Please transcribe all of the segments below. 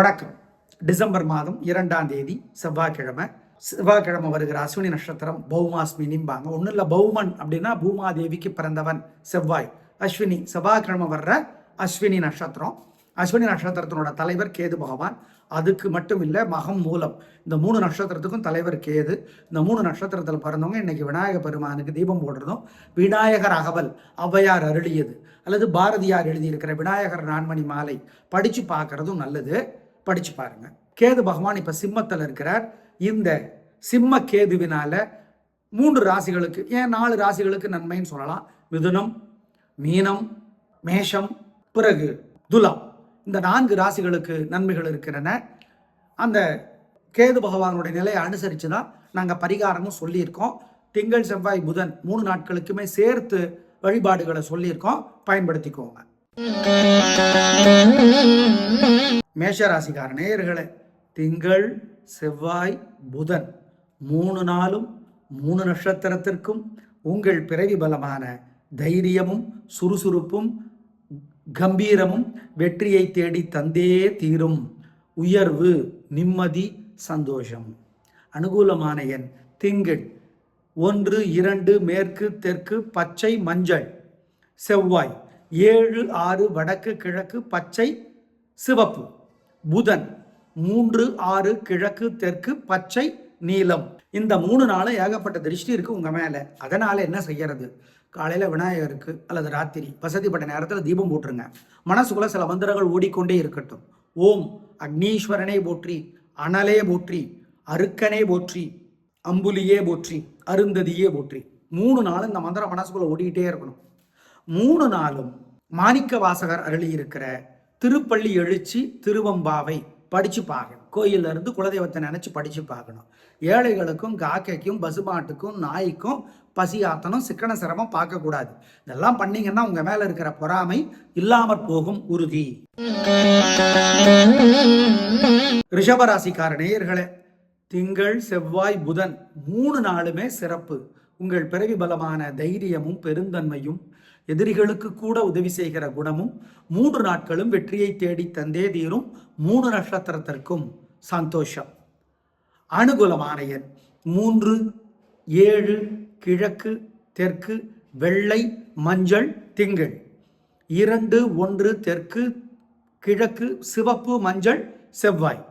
வணக்கம். டிசம்பர் மாதம் இரண்டாம் தேதி செவ்வாய்க்கிழமை. செவ்வாய்க்கிழமை வருகிற அஸ்வினி நட்சத்திரம் பௌமாஸ்மி நிம்பாங்க. ஒன்றும் இல்லை பௌமன் அப்படின்னா பூமாதேவிக்கு பிறந்தவன் செவ்வாய். அஸ்வினி செவ்வாய்க்கிழமை வர்ற அஸ்வினி நட்சத்திரம். அஸ்வினி நட்சத்திரத்தினோட தலைவர் கேது பகவான். அதுக்கு மட்டும் இல்லை மகம் மூலம். இந்த மூணு நட்சத்திரத்துக்கும் தலைவர் கேது. இந்த மூணு நட்சத்திரத்தில் பிறந்தவங்க இன்னைக்கு விநாயக பெருமானுக்கு தீபம் போடுறதும் விநாயகர் அகவல் ஔவையார் அருளியது. அல்லது பாரதியார் எழுதியிருக்கிற விநாயகர் நான்மணி மாலை. படித்து பார்க்கறதும் நல்லது. படித்து பாருங்க. கேது பகவான் இப்போ சிம்மத்தில் இருக்கிறார். இந்த சிம்ம கேதுவினால மூன்று ராசிகளுக்கு ஏன் நாலு ராசிகளுக்கு நன்மைன்னு சொல்லலாம். மிதுனம் மீனம் மேஷம் பிறகு துலாம். இந்த நான்கு ராசிகளுக்கு நன்மைகள் இருக்கின்றன. அந்த கேது பகவானுடைய நிலையை அனுசரித்து தான் நாங்கள் பரிகாரமும் சொல்லியிருக்கோம். திங்கள் செவ்வாய் புதன் மூணு நாட்களுக்குமே சேர்த்து வழிபாடுகளை சொல்லியிருக்கோம். பயன்படுத்திக்கோங்க. மேஷராசிக்கார நேயர்களே திங்கள் செவ்வாய் புதன் மூணு நாளும் மூணு நட்சத்திரத்திற்கும் உங்கள் பிறவி பலமான தைரியமும் சுறுசுறுப்பும் கம்பீரமும் வெற்றியை தேடி தந்தே தீரும். உயர்வு நிம்மதி சந்தோஷம். அனுகூலமான எண் திங்கள். ஒன்று இரண்டு மேற்கு தெற்கு பச்சை மஞ்சள். செவ்வாய் ஏழு ஆறு வடக்கு கிழக்கு பச்சை சிவப்பு. புதன். மூன்று ஆறு கிழக்கு தெற்கு பச்சை நீலம். இந்த மூணு நாளும் ஏகப்பட்ட திருஷ்டி இருக்குது உங்கள் மேலே. அதனால் என்ன செய்யறது? காலையில் விநாயகருக்கு அல்லது ராத்திரி. வசதிப்பட்ட நேரத்தில் தீபம் போட்டுருங்க. மனசுக்குள்ள சில மந்திரங்கள் ஓடிக்கொண்டே இருக்கட்டும். ஓம் அக்னீஸ்வரனே போற்றி அனலே போற்றி அருக்கனே போற்றி அம்புலியே போற்றி அருந்ததியே போற்றி. மூணு நாளும் இந்த மந்திரம் மனசுக்குள்ளே ஓடிக்கிட்டே இருக்கணும். மூணு நாளும் மாணிக்க வாசகர் அருளி இருக்கிற திருப்பள்ளி எழுச்சி திருவம்பாவை படிச்சு பார்க்கணும். கோயில்ல இருந்து குலதெய்வத்தை நினச்சி படிச்சு பார்க்கணும். ஏழைகளுக்கும் காக்கைக்கும் பசுமாட்டுக்கும் நாய்க்கும் பசி ஆத்தனும் சிக்கன சிரமம் பார்க்கக்கூடாது. இதெல்லாம் பண்ணீங்கன்னா உங்க மேல இருக்கிற பொறாமை இல்லாமற் போகும் உறுதி. ரிஷபராசிக்கார நேயர்களே திங்கள் செவ்வாய் புதன் மூணு நாளுமே சிறப்பு. உங்கள் பிறவி பலமான தைரியமும் பெருந்தன்மையும் எதிரிகளுக்கு கூட உதவி செய்கிற குணமும் மூன்று நாட்களும் வெற்றியை தேடி தந்தே தீரும் மூணு நட்சத்திரத்திற்கும் சந்தோஷம். அனுகூலமான எண். மூன்று ஏழு கிழக்கு தெற்கு வெள்ளை மஞ்சள் திங்கள். இரண்டு ஒன்று தெற்கு கிழக்கு சிவப்பு மஞ்சள் செவ்வாய்.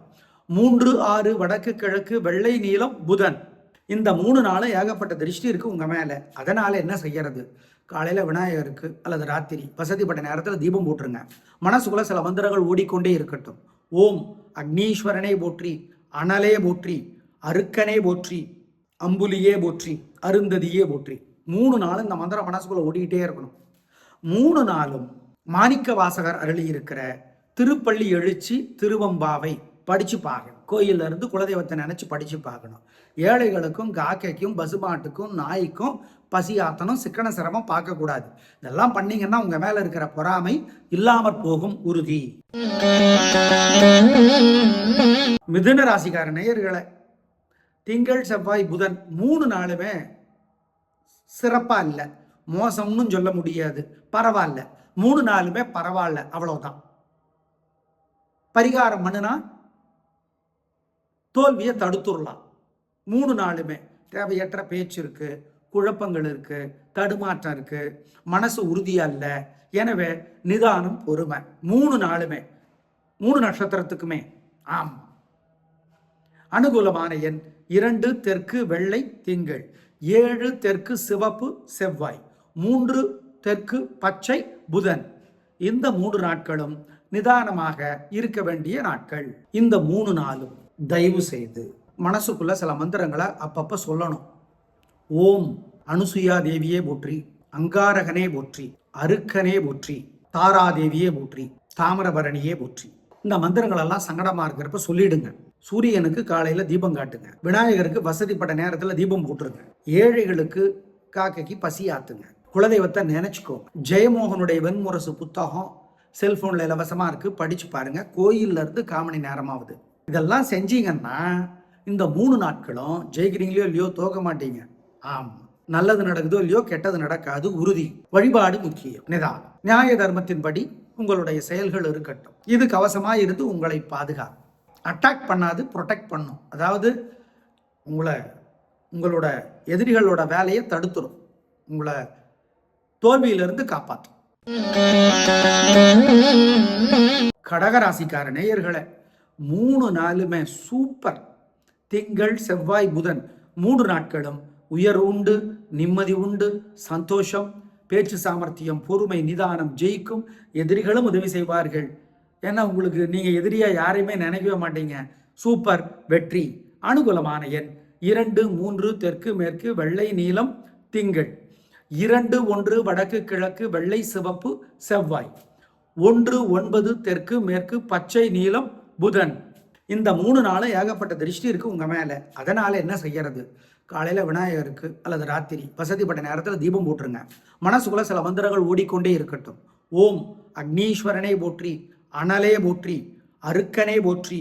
மூன்று ஆறு வடக்கு கிழக்கு வெள்ளை நீலம் புதன். இந்த மூணு நாளும் ஏகப்பட்ட திருஷ்டி இருக்குது உங்கள் மேலே. அதனால் என்ன செய்யறது? காலையில் விநாயகருக்கு அல்லது ராத்திரி. வசதிப்பட்ட நேரத்தில் தீபம் போட்டுருங்க. மனசுக்குள்ளே சில மந்திரங்கள் ஓடிக்கொண்டே இருக்கட்டும். ஓம் அக்னீஸ்வரனே போற்றி அனலே போற்றி அருக்கனே போற்றி அம்புலியே போற்றி அருந்ததியே போற்றி. மூணு நாளும் இந்த மந்திரம் மனசுக்குள்ளே ஓடிக்கிட்டே இருக்கணும். மூணு நாளும் மாணிக்க வாசகர் அருளி இருக்கிற திருப்பள்ளி எழுச்சி திருவம்பாவை படிச்சு பார்க்கணும் கோயில்ல இருந்து குலதெய்வத்தை நினைச்சு படிச்சு பார்க்கணும். ஏழைகளுக்கும் காக்கைக்கும் பசுமாட்டுக்கும் நாய்க்கும் பசியாத்தனும் சிக்கன சிரமம் பார்க்கக்கூடாது. இதெல்லாம் பண்ணீங்கன்னா உங்க மேல இருக்கிற பொறாமை இல்லாமற் போகும் உறுதி. மிதுன ராசிக்கார நேயர்களை திங்கள் செவ்வாய் புதன் மூணு நாளுமே சிறப்பா இல்லை. மோசம்னு சொல்ல முடியாது. பரவாயில்ல மூணு நாளுமே பரவாயில்ல அவ்வளவுதான். பரிகாரம் பண்ணுனா தோல்வியை தடுத்துடலாம். மூணு நாளுமே. தேவையற்ற பேச்சு இருக்கு குழப்பங்கள் இருக்கு தடுமாற்றம் இருக்கு. மனசு உறுதியாக இல்லை. எனவே நிதானம் பொறுமை. மூணு நாளுமே. மூணு நட்சத்திரத்துக்குமே. ஆம். அனுகூலமான எண் இரண்டு தெற்கு வெள்ளை திங்கள். ஏழு தெற்கு சிவப்பு செவ்வாய். மூன்று தெற்கு பச்சை புதன். இந்த மூன்று நாட்களும் நிதானமாக இருக்க வேண்டிய நாட்கள். இந்த மூணு நாளும். தயவு செய்து மனசுக்குள்ள சில மந்திரங்களை அப்பப்போ சொல்லணும். ஓம் அனுசுயா தேவியே போற்றி அங்காரகனே போற்றி அருக்கனே போற்றி தாராதேவியே போற்றி தாமிரபரணியே போற்றி. இந்த மந்திரங்களெல்லாம் சங்கடமாக இருக்கிறப்ப சொல்லிடுங்க. சூரியனுக்கு காலையில் தீபம் காட்டுங்க. விநாயகருக்கு வசதிப்பட்ட நேரத்தில் தீபம் போட்டுருங்க. ஏழைகளுக்கு காக்கைக்கு பசி ஆத்துங்க. குலதெய்வத்தை நினைச்சுக்கோ ஜெயமோகனுடைய வெண்முரசு புத்தகம் செல்ஃபோனில் இலவசமாக இருக்குது படித்து பாருங்கள் கோயில்ல இருந்து காமணி நேரமாகுது இதெல்லாம் செஞ்சீங்கன்னா இந்த மூணு நாட்களும் ஜெயிக்கிறீங்களோ இல்லையோ தோக்க மாட்டீங்க. ஆமாம் நல்லது நடக்குதோ இல்லையோ கெட்டது நடக்காது உறுதி. வழிபாடு முக்கியம். நிதானம் நியாய தர்மத்தின்படி உங்களுடைய செயல்கள் இருக்கட்டும். இது கவசமாக இருந்து உங்களை பாதுகாக்கும். அட்டாக் பண்ணாது ப்ரொடெக்ட் பண்ணும். அதாவது உங்களை உங்களோட எதிரிகளோட வேலையை தடுத்துரும். உங்களை தோல்வியிலிருந்து காப்பாற்றும் கடகராசிக்கார நேயர்களை மூணு நாளுமே சூப்பர் திங்கள் செவ்வாய் புதன். மூன்று நாட்களும் உயர் உண்டு நிம்மதி உண்டு சந்தோஷம் பேச்சு சாமர்த்தியம் பொறுமை நிதானம் ஜெயிக்கும் எதிரிகளும் உதவி செய்வார்கள். ஏன்னா உங்களுக்கு நீங்கள் எதிரியாக யாரையுமே நினைக்கவே மாட்டீங்க. சூப்பர் வெற்றி அனுகூலமான எண். இரண்டு மூன்று தெற்கு மேற்கு வெள்ளை நீலம் திங்கள். இரண்டு ஒன்று வடக்கு கிழக்கு வெள்ளை சிவப்பு செவ்வாய். ஒன்று ஒன்பது தெற்கு மேற்கு பச்சை நீலம் புதன். இந்த மூணு நாளும் ஏகப்பட்ட திருஷ்டி இருக்குது உங்கள் மேலே. அதனால் என்ன செய்யறது? காலையில் விநாயகருக்கு அல்லது ராத்திரி வசதிப்பட்ட நேரத்தில் தீபம் போட்டுருங்க. மனசுக்குள்ளே சில மந்திரங்கள் ஓடிக்கொண்டே இருக்கட்டும். ஓம் அக்னீஸ்வரனே போற்றி அனலே போற்றி அருக்கனே போற்றி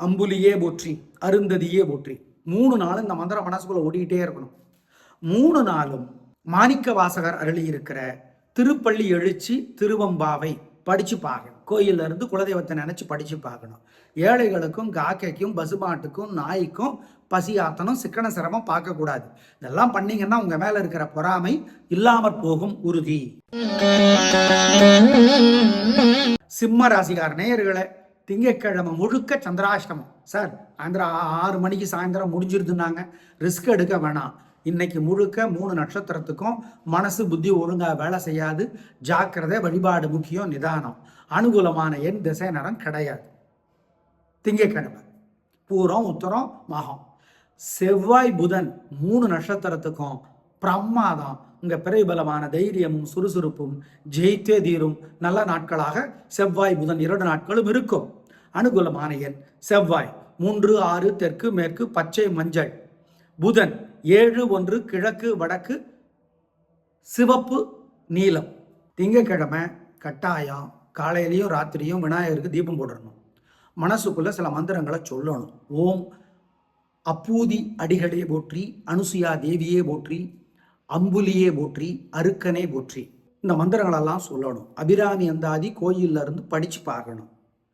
அம்புலியே போற்றி அருந்ததியே போற்றி. மூணு நாளும் இந்த மந்திரம் மனசுக்குள்ளே ஓடிக்கிட்டே இருக்கணும். மூணு நாளும் மாணிக்க வாசகர் அருளி இருக்கிற திருப்பள்ளி எழுச்சி திருவம்பாவை படிச்சு பார்க்கணும் கோயில்ல இருந்து குலதெய்வத்தை நினைச்சு படிச்சு பார்க்கணும். ஏழைகளுக்கும் காக்கைக்கும் பசுமாட்டுக்கும் நாய்க்கும் பசி ஆத்தனும் சிக்கன சிரமம் பார்க்கக்கூடாது. இதெல்லாம் பண்ணீங்கன்னா உங்க மேல இருக்கிற பொறாமை இல்லாமற் போகும் உறுதி. சிம்ம ராசிகார நேயர்களே திங்கட்கிழமை முழுக்க சந்திராஷ்டமம். சார் சாயந்தரம் ஆ- ஆறு மணிக்கு சாயந்தரம் முடிஞ்சிருதுனாங்க ரிஸ்க் எடுக்க வேணாம். இன்னைக்கு முழுக்க மூணு நட்சத்திரத்துக்கும் மனசு புத்தி ஒழுங்கா வேலை செய்யாது. ஜாக்கிரதை வழிபாடு முக்கியம் நிதானம். அனுகூலமான எண் திசை நேரம் கிடையாது. திங்கக்கிழமை பூரம் உத்தரம் மகம். செவ்வாய் புதன் மூணு நட்சத்திரத்துக்கும் பிரம்மாதம் உங்க பிறைபலமான தைரியமும் சுறுசுறுப்பும் ஜெயித்தே தீரும். நல்ல நாட்களாக செவ்வாய் புதன் இரண்டு நாட்களும் இருக்கும். அனுகூலமான எண் செவ்வாய் மூன்று ஆறு தெற்கு மேற்கு பச்சை மஞ்சள். புதன் ஏழு ஒன்று கிழக்கு வடக்கு சிவப்பு நீலம். திங்கக்கிழமை கட்டாயம். காலையிலையும் ராத்திரியும் விநாயகருக்கு தீபம் போடணும். மனசுக்குள்ள சில மந்திரங்களை சொல்லணும். ஓம் அப்பூதி அடிகளே போற்றி அனுசுயா தேவியே போற்றி அம்புலியே போற்றி அருக்கனே போற்றி. இந்த மந்திரங்களெல்லாம் சொல்லணும். அபிராமி அந்தாதி கோயில்ல இருந்து படித்து பார்க்கணும்.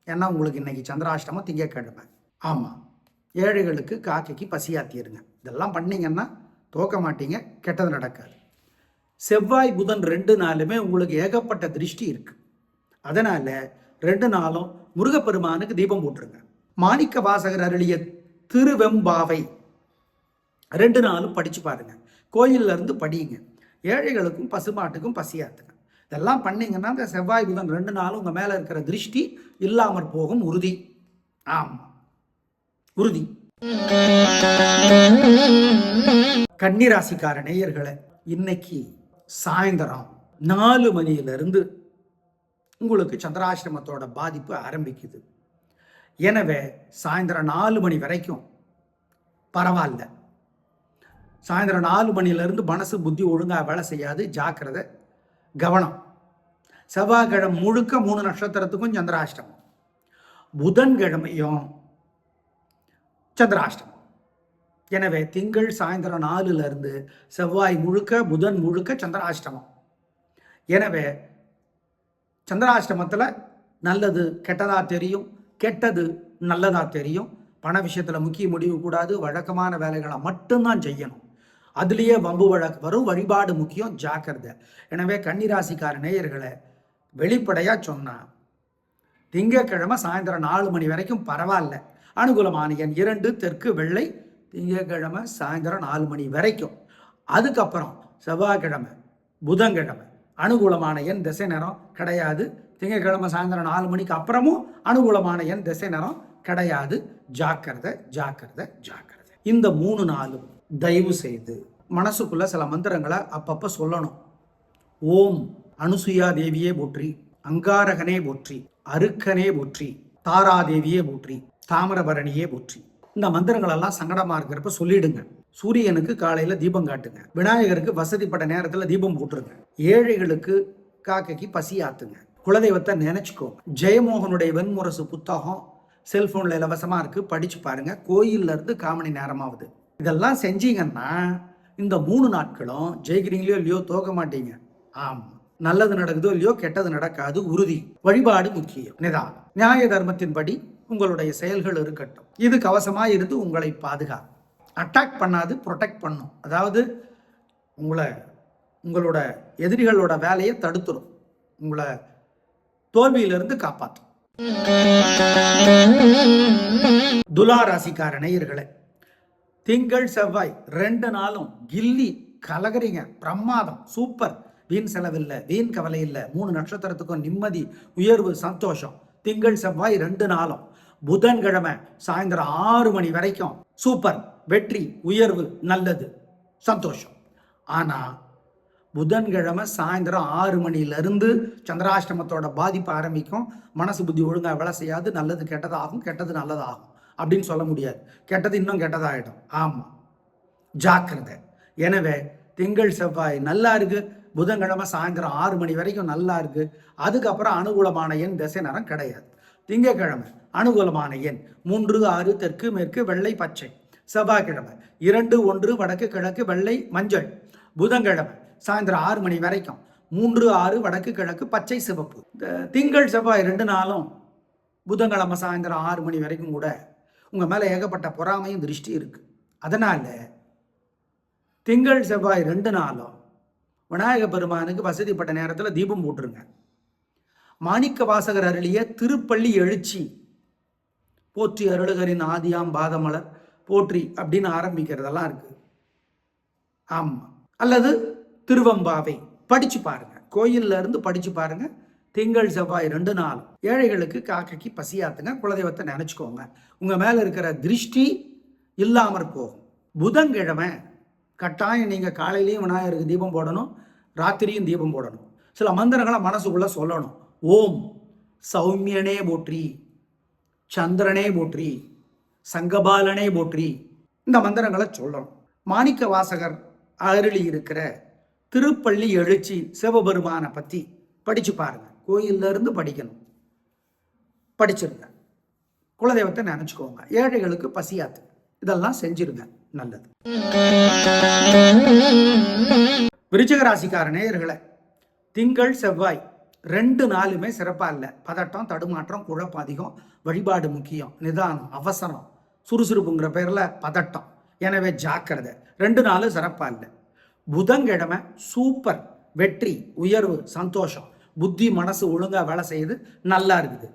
ஏன்னா உங்களுக்கு இன்னைக்கு சந்திராஷ்டமம் திங்கக்கிழமை ஆமாம் ஏழைகளுக்கு காக்கைக்கு பசியாத்திருங்க. இதெல்லாம் பண்ணிங்கன்னா தோக்க மாட்டீங்க கெட்டது நடக்காது. செவ்வாய் புதன் ரெண்டு நாளுமே உங்களுக்கு ஏகப்பட்ட திருஷ்டி இருக்குது அதனால ரெண்டு நாளும் முருகப்பெருமானுக்கு தீபம் போட்டுருங்க மாணிக்க வாசகர் அருளிய திருவெம்பாவை ரெண்டு நாளும் படிச்சு பாருங்க. கோயில்ல இருந்து படியுங்க. ஏழைகளுக்கும் பசுமாட்டுக்கும் பசியாத்துங்க. இதெல்லாம் பண்ணீங்கன்னா இந்த செவ்வாய் புதன் ரெண்டு நாளும் உங்க மேல இருக்கிற திருஷ்டி இல்லாமற் போகும் உறுதி. ஆம். உறுதி. கன்னிராசிக்கார நேயர்களை இன்னைக்கு சாயந்தரம் நாலு மணியிலிருந்து உங்களுக்கு சந்திராசிரமத்தோட பாதிப்பு ஆரம்பிக்குது. எனவே சாயந்தரம் நாலு மணி வரைக்கும் பரவாயில்ல. சாயந்தரம் நாலு மணிலேருந்து மனசு புத்தி ஒழுங்காக வேலை செய்யாது. ஜாக்கிரதை கவனம். செவ்வாய்க்கிழமை முழுக்க மூணு நட்சத்திரத்துக்கும் சந்திராஷ்டமம். புதன்கிழமையும் சந்திராஷ்டமம். எனவே திங்கள் சாயந்தரம் நாலுலேருந்து செவ்வாய் முழுக்க புதன் முழுக்க சந்திராஷ்டமம். எனவே சந்திராஷ்டமத்தில் நல்லது கெட்டதா தெரியும் கெட்டது நல்லதா தெரியும். பண விஷயத்தில் முக்கிய முடிவு கூடாது வழக்கமான வேலைகளை மட்டும்தான் செய்யணும். அதுலேயே வம்பு வழக்கு வரும் வழிபாடு முக்கியம் ஜாக்கிரதை. எனவே கன்னிராசிக்கார நேயர்களை வெளிப்படையாக சொன்னான் திங்கக்கிழமை சாயந்தரம் நாலு மணி வரைக்கும் பரவாயில்ல. அனுகூலமான எண் இரண்டு தெற்கு வெள்ளை. திங்கக்கிழமை சாயந்தரம் நாலு மணி வரைக்கும். அதுக்கப்புறம் செவ்வாய்க்கிழமை புதன்கிழமை. அனுகூலமான எண் திசை நேரம் கிடையாது. திங்கக்கிழமை சாயந்தரம் நாலு மணிக்கு அப்புறமும் அனுகூலமான எண் திசை நேரம் கிடையாது. ஜாக்கிரதை ஜாக்கிரதை ஜாக்கிரதை. இந்த மூணு நாளும் தயவு செய்து மனசுக்குள்ள சில மந்திரங்களை அப்பப்போ சொல்லணும். ஓம் அனுசுயா தேவியே போற்றி அங்காரகனே போற்றி அருக்கனே போற்றி தாராதேவியே போற்றி தாமிரபரணியே போற்றி. இந்த மந்திரங்களெல்லாம் சங்கடமாக இருக்கிறப்ப சொல்லிடுங்க. சூரியனுக்கு காலையில தீபம் காட்டுங்க. விநாயகருக்கு வசதிப்பட்ட நேரத்துல தீபம் போட்டுருங்க. ஏழைகளுக்கு காக்கைக்கு பசி ஆத்துங்க. குலதெய்வத்தை நினைச்சுக்கோங்க. ஜெயமோகனுடைய வெண்முரசு புத்தகம் செல்போன்ல இலவசமா இருக்கு. படிச்சு பாருங்க. கோயில்ல இருந்து காமணி நேரமாவது. இதெல்லாம் செஞ்சீங்கன்னா இந்த மூணு நாட்களும் ஜெயிக்கிறீங்களோ இல்லையோ தோக்க மாட்டீங்க. ஆமாம் நல்லது நடக்குதோ இல்லையோ கெட்டது நடக்காது உறுதி. வழிபாடு முக்கியம். நிதானம் நியாய தர்மத்தின்படி உங்களுடைய செயல்கள் இருக்கட்டும். இது கவசமா இருந்து உங்களை பாதுகாக்கும். அட்டாக் பண்ணாது ப்ரொடெக்ட் பண்ணும். அதாவது உங்களை உங்களோட எதிரிகளோட வேலையை தடுத்துரும். உங்களை தோல்வியிலிருந்து காப்பாற்றும் துலா ராசிக்கார நேயர்களே திங்கள் செவ்வாய் ரெண்டு நாளும் கில்லி கலகரிங்க பிரமாதம் சூப்பர் வீண் செலவில்லை வீண் கவலை இல்லை. மூணு நட்சத்திரத்துக்கும் நிம்மதி உயர்வு சந்தோஷம். திங்கள் செவ்வாய் ரெண்டு நாளும். புதன்கிழமை சாயந்தரம் ஆறு மணி வரைக்கும் சூப்பர் வெற்றி உயர்வு நல்லது சந்தோஷம். ஆனால் புதன்கிழமை சாயந்தரம் ஆறு மணியிலிருந்து சந்திராஷ்டமத்தோட பாதிப்பு ஆரம்பிக்கும். மனசு புத்தி ஒழுங்காக வேலை செய்யாது. நல்லது கெட்டதாகும். கெட்டது நல்லதாகும். அப்படின்னு சொல்ல முடியாது. கெட்டது இன்னும் கெட்டதாகிடும் ஆமாம் ஜாக்கிரதை. எனவே திங்கள் செவ்வாய் நல்லா இருக்கு. புதன்கிழமை சாயந்தரம் ஆறு மணி வரைக்கும் நல்லா இருக்கு. அதுக்கப்புறம் அனுகூலமான எண் திசை நேரம் கிடையாது. திங்கக்கிழமை அனுகூலமான எண் மூன்று ஆறு தெற்கு மேற்கு வெள்ளை பச்சை. செவ்வாய்க்கிழமை. இரண்டு ஒன்று வடக்கு கிழக்கு வெள்ளை மஞ்சள். புதன்கிழமை சாயந்தரம் ஆறு மணி வரைக்கும். மூன்று ஆறு வடக்கு கிழக்கு பச்சை சிவப்பு. இந்த திங்கள் செவ்வாய் ரெண்டு நாளும் புதன்கிழமை சாயந்தரம் ஆறு மணி வரைக்கும் கூட உங்கள் மேலே ஏகப்பட்ட பொறாமையும் திருஷ்டி இருக்குது அதனால் திங்கள் செவ்வாய் ரெண்டு நாளும் விநாயக பெருமானுக்கு வசதிப்பட்ட நேரத்தில் தீபம் போட்டுருங்க. மாணிக்க வாசகர் அருளிய திருப்பள்ளி எழுச்சி. போற்றி அருளுகரின் ஆதியாம் பாதமலர். போற்றி அப்படின்னு ஆரம்பிக்கிறதெல்லாம் இருக்கு. ஆமாம் அல்லது திருவம்பாவை படிச்சு பாருங்க. கோயில்ல இருந்து படிச்சு பாருங்க. திங்கள் செவ்வாய் ரெண்டு நாள். ஏழைகளுக்கு காக்கைக்கு பசியாத்துங்க குலதெய்வத்தை நினச்சிக்கோங்க. உங்கள் மேலே இருக்கிற திருஷ்டி இல்லாமற் போகும். புதன்கிழமை கட்டாயம் நீங்கள் காலையிலையும் விநாயகருக்கு தீபம் போடணும் ராத்திரியும் தீபம் போடணும். சில மந்திரங்களை மனசுக்குள்ளே சொல்லணும். ஓம் சௌமியனே போற்றி சந்திரனே போற்றி சங்கபாலனே போற்றி. இந்த மந்திரங்களை சொல்லணும். மாணிக்க வாசகர் அருளி இருக்கிற திருப்பள்ளி எழுச்சி சிவபெருமானை பற்றி படிச்சு பாருங்க. கோயில்ல இருந்து படிக்கணும். படிச்சிருங்க. குலதெய்வத்தை நினச்சிக்கோங்க. ஏழைகளுக்கு பசியாத்து. இதெல்லாம் செஞ்சிருங்க. நல்லது. விருச்சிக ராசிக்கார திங்கள் செவ்வாய் ரெண்டு நாளுமே சிறப்பாக இல்லை. பதட்டம் தடுமாற்றம் குழப்பம் அதிகம். வழிபாடு முக்கியம். நிதானம் அவசரம். சுறுசுறுப்புங்கிற பேரில் பதட்டம். எனவே ஜாக்கிரதை. ரெண்டு நாளும் சிறப்பாக இல்லை. புதன்கிழமை சூப்பர் வெற்றி உயர்வு சந்தோஷம். புத்தி மனசு ஒழுங்காக வேலை செய்யுது நல்லா இருக்குது.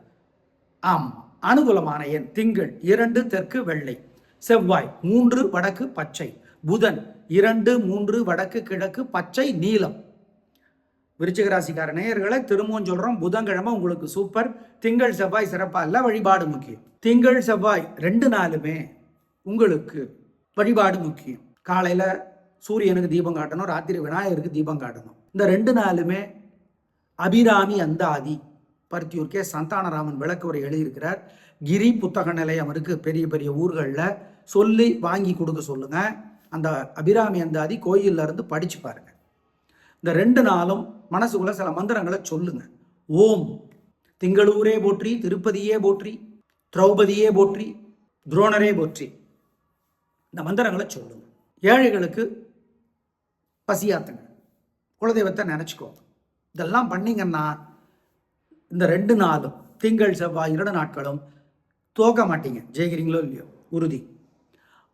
ஆம் அனுகூலமான எண் திங்கள் இரண்டு தெற்கு வெள்ளை. செவ்வாய் மூன்று வடக்கு பச்சை. புதன் இரண்டு மூன்று வடக்கு கிழக்கு பச்சை நீலம். விருச்சிக ராசிக்கார நேயர்களை திரும்பவும் சொல்றோம். புதன்கிழமை உங்களுக்கு சூப்பர் திங்கள் செவ்வாய் சிறப்பாக இல்லை வழிபாடு முக்கியம். திங்கள் செவ்வாய் ரெண்டு நாளுமே உங்களுக்கு வழிபாடு முக்கியம். காலையில் சூரியனுக்கு தீபம் காட்டணும் ராத்திரி விநாயகருக்கு தீபம் காட்டணும். இந்த ரெண்டு நாளுமே அபிராமி அந்தாதி பருத்தியூர்க்கே சந்தானராமன் விளக்கு உரை எழுதியிருக்கிறார். கிரி புத்தக நிலையம் இருக்கு பெரிய பெரிய ஊர்களில். சொல்லி வாங்கி கொடுக்க சொல்லுங்க. அந்த அபிராமி அந்தாதி கோயில்ல இருந்து படிச்சு பாருங்க. இந்த ரெண்டு நாளும் மனசுக்குள்ள சில மந்திரங்களை சொல்லுங்க. ஓம் திங்களூரே போற்றி திருப்பதியே போற்றி திரௌபதியே போற்றி துரோணரே போற்றி. இந்த மந்திரங்களை சொல்லுங்க. ஏழைகளுக்கு பசியாத்துங்க. குலதெய்வத்தை நினச்சிக்கோங்க. இதெல்லாம் பண்ணிங்கன்னா இந்த ரெண்டு நாளும் திங்கள் செவ்வாய் இரண்டு நாட்களும் தோக்க மாட்டீங்க. ஜெயிக்கிறீங்களோ இல்லையோ? உறுதி.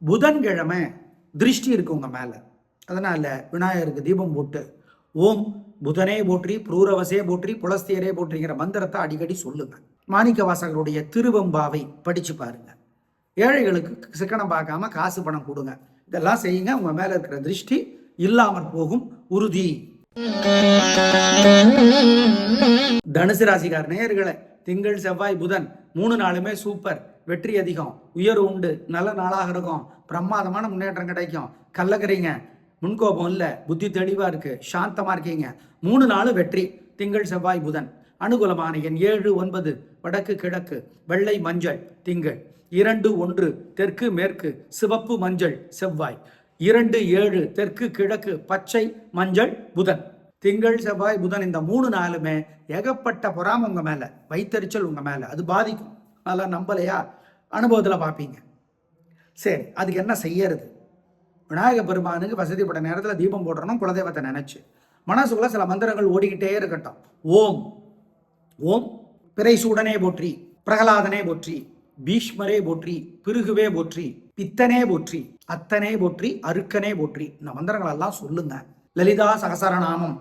புதன்கிழமை திருஷ்டி இருக்கு உங்கள் மேலே. அதனால் விநாயகருக்கு தீபம் போட்டு ஓம் புதனே போற்றி புரூரவசே போற்றி புலஸ்தியரே போற்றிங்கிற மந்திரத்தை அடிக்கடி சொல்லுங்க. மாணிக்க வாசகருடைய திருவம்பாவை படிச்சு பாருங்க. ஏழைகளுக்கு சிக்கனம் பார்க்காம காசு பணம் கொடுங்க. இதெல்லாம் செய்யுங்க உங்க மேல இருக்கிற திருஷ்டி இல்லாமற் போகும் உறுதி. தனுசு ராசிகார் நேயர்களை திங்கள் செவ்வாய் புதன் மூணு நாளுமே சூப்பர். வெற்றி அதிகம் உயர்வு உண்டு நல்ல நாளாக இருக்கும் பிரமாதமான முன்னேற்றம் கிடைக்கும். கள்ளக்கறீங்க முன்கோபம் இல்லை புத்தி தெளிவாக இருக்குது சாந்தமாக இருக்கீங்க. மூணு நாள் வெற்றி திங்கள் செவ்வாய் புதன். அனுகூலமான எண் ஏழு ஒன்பது வடக்கு கிழக்கு வெள்ளை மஞ்சள் திங்கள். இரண்டு ஒன்று தெற்கு மேற்கு சிவப்பு மஞ்சள் செவ்வாய். இரண்டு ஏழு தெற்கு கிழக்கு பச்சை மஞ்சள் புதன். திங்கள் செவ்வாய் புதன் இந்த மூணு நாளுமே ஏகப்பட்ட பொறாம உங்க மேல வைத்தறிச்சல் உங்க மேல. அது பாதிக்கும். நல்லா நம்பலையா? அனுபவத்தில் பார்ப்பீங்க. சரி அதுக்கு என்ன செய்யறது? விநாயக பெருமானுக்கு வசதிப்பட்ட நேரத்தில் தீபம் போடுறணும் குலதெய்வத்தை நினச்சி. மனசுக்குள்ள சில மந்திரங்கள் ஓடிக்கிட்டே இருக்கட்டும். ஓம். ஓம். பிறைசூடனே போற்றி பிரகலாதனே போற்றி பீஷ்மரே போற்றி பிருகுவே போற்றி பித்தனே போற்றி அத்தனே போற்றி அருக்கனே போற்றி. இந்த மந்திரங்கள் எல்லாம் சொல்லுங்க. லலிதா சகசரநாமம்.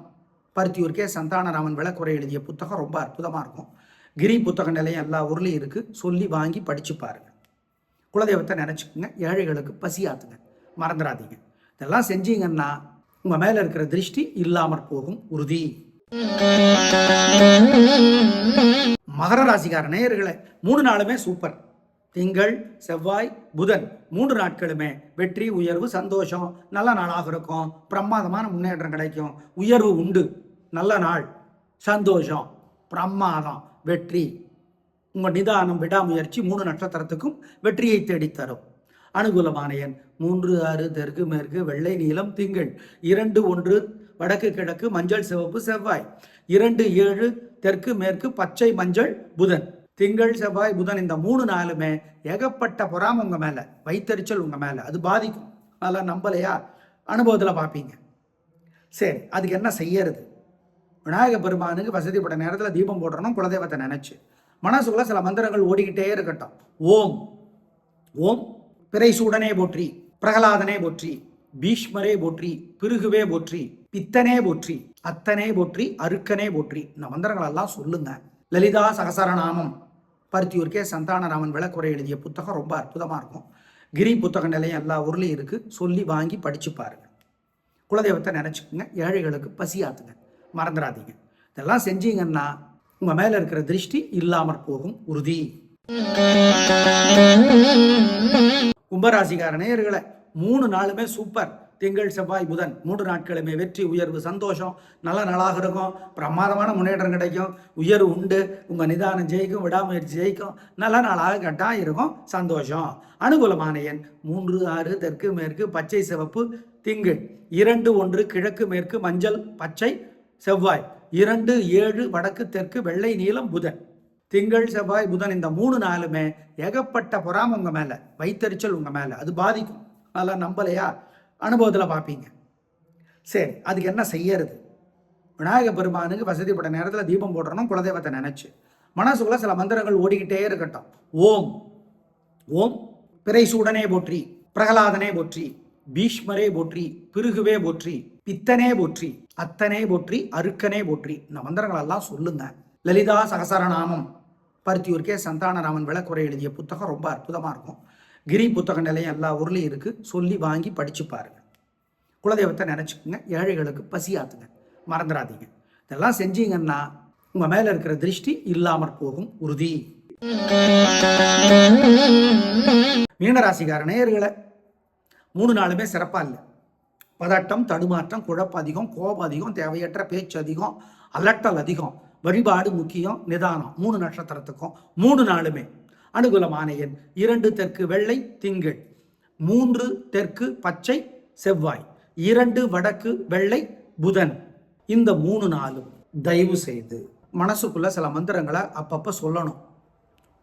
பருத்தியூர்க்கே சந்தானராமன் விளக்குறை எழுதிய புத்தகம் ரொம்ப அற்புதமாக இருக்கும். கிரி புத்தக நிலையம் எல்லா ஊர்லேயும் இருக்குது சொல்லி வாங்கி படிச்சு பாருங்க. குலதெய்வத்தை நினச்சிக்கோங்க. ஏழைகளுக்கு பசியாத்துங்க. மறந்துடாதீங்க. இதெல்லாம் செஞ்சீங்கன்னா உங்கள் மேலே இருக்கிற திருஷ்டி இல்லாமற் போகும். உறுதி. மகர ராசிக்கார நேயர்களை மூணு நாளுமே சூப்பர் திங்கள் செவ்வாய் புதன் மூன்று நாட்களுமே வெற்றி உயர்வு சந்தோஷம். நல்ல நாளாக இருக்கும். பிரமாதமான முன்னேற்றம் கிடைக்கும். உயர்வு உண்டு. நல்ல நாள். சந்தோஷம். பிரமாதம். வெற்றி. உங்கள் நிதானம் விடாமுயற்சி மூணு நட்சத்திரத்துக்கும் வெற்றியை தேடித் தரும் அனுகூலமான எண் மூன்று ஆறு தெற்கு மேற்கு வெள்ளை நீளம் திங்கள். இரண்டு ஒன்று வடக்கு கிழக்கு மஞ்சள் சிவப்பு செவ்வாய். இரண்டு ஏழு தெற்கு மேற்கு பச்சை மஞ்சள் புதன். திங்கள் செவ்வாய் புதன் இந்த மூணு நாளுமே ஏகப்பட்ட பொறாம உங்க மேல வைத்தறிச்சல் உங்க மேல. அது பாதிக்கும். அதெல்லாம் நம்பலையா? அனுபவத்தில் பார்ப்பீங்க. சரி அதுக்கு என்ன செய்யறது? விநாயக பெருமானுக்கு வசதிப்பட்ட நேரத்தில் தீபம் போடுறணும் குலதெய்வத்தை நினைச்சு. மனசுக்குள்ள சில மந்திரங்கள் ஓடிக்கிட்டே இருக்கட்டும். ஓம். ஓம். பிறைசூடனே போற்றி பிரகலாதனே போற்றி பீஷ்மரே போற்றி பிருகுவே போற்றி பித்தனே போற்றி அத்தனே போற்றி அருக்கனே போற்றி. இந்த மந்திரங்கள் எல்லாம் சொல்லுங்க. லலிதா சகசரநாமம். பருத்தியூர்க்கே சந்தானராமன் விளக்குறை எழுதிய புத்தகம் ரொம்ப அற்புதமாக இருக்கும். கிரி புத்தக நிலையம் எல்லா ஊர்லேயும் இருக்குது சொல்லி வாங்கி படிச்சு பாருங்க. குலதெய்வத்தை நினச்சிக்கோங்க. ஏழைகளுக்கு பசியாத்துங்க. மறந்துடாதீங்க. இதெல்லாம் செஞ்சீங்கன்னா உங்கள் மேலே இருக்கிற திருஷ்டி இல்லாமற் போகும். உறுதி. கும்பராசிக்கார நேயர்களை மூணு நாளுமே சூப்பர். திங்கள் செவ்வாய் புதன். மூன்று நாட்களுமே வெற்றி உயர்வு சந்தோஷம். நல்ல நாளாக இருக்கும். பிரமாதமான முன்னேற்றம் கிடைக்கும். உயர்வு உண்டு. உங்கள் நிதானம் ஜெயிக்கும். விடாமுயற்சி ஜெயிக்கும். நல்ல நாளாக கட்டாயம் இருக்கும். சந்தோஷம். அனுகூலமான எண் மூன்று ஆறு தெற்கு மேற்கு பச்சை சிவப்பு திங்கள். இரண்டு ஒன்று கிழக்கு மேற்கு மஞ்சள் பச்சை செவ்வாய். இரண்டு ஏழு வடக்கு தெற்கு வெள்ளை நீளம் புதன். திங்கள் செவ்வாய் புதன் இந்த மூணு நாளுமே ஏகப்பட்ட பொறாம உங்க மேல வைத்தறிச்சல் உங்க மேல. அது பாதிக்கும். அதெல்லாம் நம்பலையா? அனுபவத்தில் பார்ப்பீங்க சரி அதுக்கு என்ன செய்யறது? விநாயக பெருமானுக்கு வசதிப்பட்ட நேரத்தில் தீபம் போடுறணும் குலதெய்வத்தை நினைச்சு. மனசுக்குள்ள சில மந்திரங்கள் ஓடிக்கிட்டே இருக்கட்டும். ஓம். ஓம். பிறைசூடனே போற்றி. பிரகலாதனே போற்றி. பீஷ்மரே போற்றி. பிருகுவே போற்றி. பித்தனே போற்றி. அத்தனே போற்றி. அருக்கனே போற்றி. இந்த மந்திரங்கள் எல்லாம் சொல்லுங்க. லலிதா சகசரநாமம். பருத்தியூர்க்கே சந்தானராமன் விளக்குறை எழுதிய புத்தகம் ரொம்ப அற்புதமாக இருக்கும். கிரி புத்தக நிலையம் எல்லா ஊர்லேயும் இருக்குது சொல்லி வாங்கி படிச்சு பாருங்க. குலதெய்வத்தை நினச்சிக்கோங்க. ஏழைகளுக்கு பசியாத்துங்க. மறந்துடாதீங்க இதெல்லாம் செஞ்சீங்கன்னா உங்கள் மேலே இருக்கிற திருஷ்டி இல்லாமற் போகும். உறுதி. மீனராசிக்கார நேயர்களை மூணு நாளுமே சிறப்பாக இல்லை. பதட்டம் தடுமாற்றம் குழப்பம் அதிகம் கோபம் அதிகம் தேவையற்ற பேச்சு அதிகம் அலட்டல் அதிகம். வழிபாடு முக்கியம் நிதானம். மூணு நட்சத்திரத்துக்கும் மூணு நாளுமே. அனுகூலமான எண் இரண்டு தெற்கு வெள்ளை திங்கள். மூன்று தெற்கு பச்சை செவ்வாய். இரண்டு வடக்கு வெள்ளை புதன். இந்த மூணு நாளும் தயவு செய்து மனசுக்குள்ள சில மந்திரங்களை அப்பப்போ சொல்லணும்.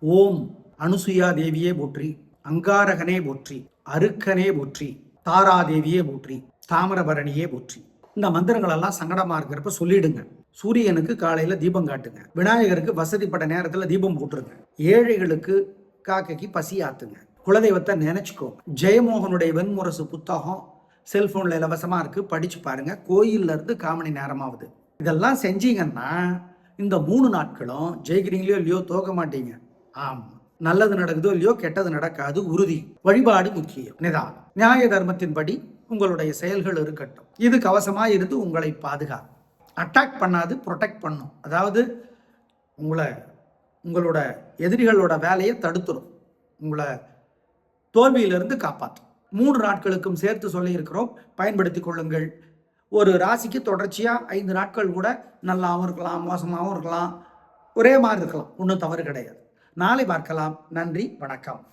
ஓம் அனுசுயா தேவியே போற்றி அங்காரகனே போற்றி அருக்கனே போற்றி தாராதேவியே போற்றி தாமிரபரணியே போற்றி. இந்த மந்திரங்களெல்லாம் சங்கடமாக இருக்கிறப்ப சொல்லிடுங்க. சூரியனுக்கு காலையில தீபம் காட்டுங்க. விநாயகருக்கு வசதிப்பட்ட நேரத்துல தீபம் போட்டுருங்க. ஏழைகளுக்கு காக்கைக்கு பசி ஆத்துங்க. குலதெய்வத்தை நினைச்சுக்கோ ஜெயமோகனுடைய வெண்முரசு புத்தகம் செல்போன்ல இலவசமா இருக்கு. படிச்சு பாருங்க. கோயில்ல இருந்து காமணி நேரமாவது. இதெல்லாம் செஞ்சீங்கன்னா இந்த மூணு நாட்களும் ஜெயிக்கிறீங்களோ இல்லையோ தோக்க மாட்டீங்க. ஆமா. நல்லது நடக்குதோ இல்லையோ கெட்டது நடக்காது. உறுதி. வழிபாடு முக்கியம். நிதானம். நியாய தர்மத்தின்படி உங்களுடைய செயல்கள் இருக்கட்டும். இது கவசமா இருந்து உங்களை பாதுகாக்கும். அட்டாக் பண்ணாது ப்ரொடெக்ட் பண்ணும். அதாவது உங்களை உங்களோட எதிரிகளோட வேலையை தடுத்துரும். உங்களை தோல்வியிலிருந்து காப்பாற்றும் மூன்று நாட்களுக்கும் சேர்த்து சொல்லியிருக்கிறோம் பயன்படுத்தி கொள்ளுங்கள். ஒரு ராசிக்கு தொடர்ச்சியாக ஐந்து நாட்கள் கூட நல்லாவும் இருக்கலாம் மோசமாகவும் இருக்கலாம். ஒரே மாதிரி இருக்கலாம் ஒன்றும் தவறு கிடையாது. நாளை பார்க்கலாம். நன்றி வணக்கம்.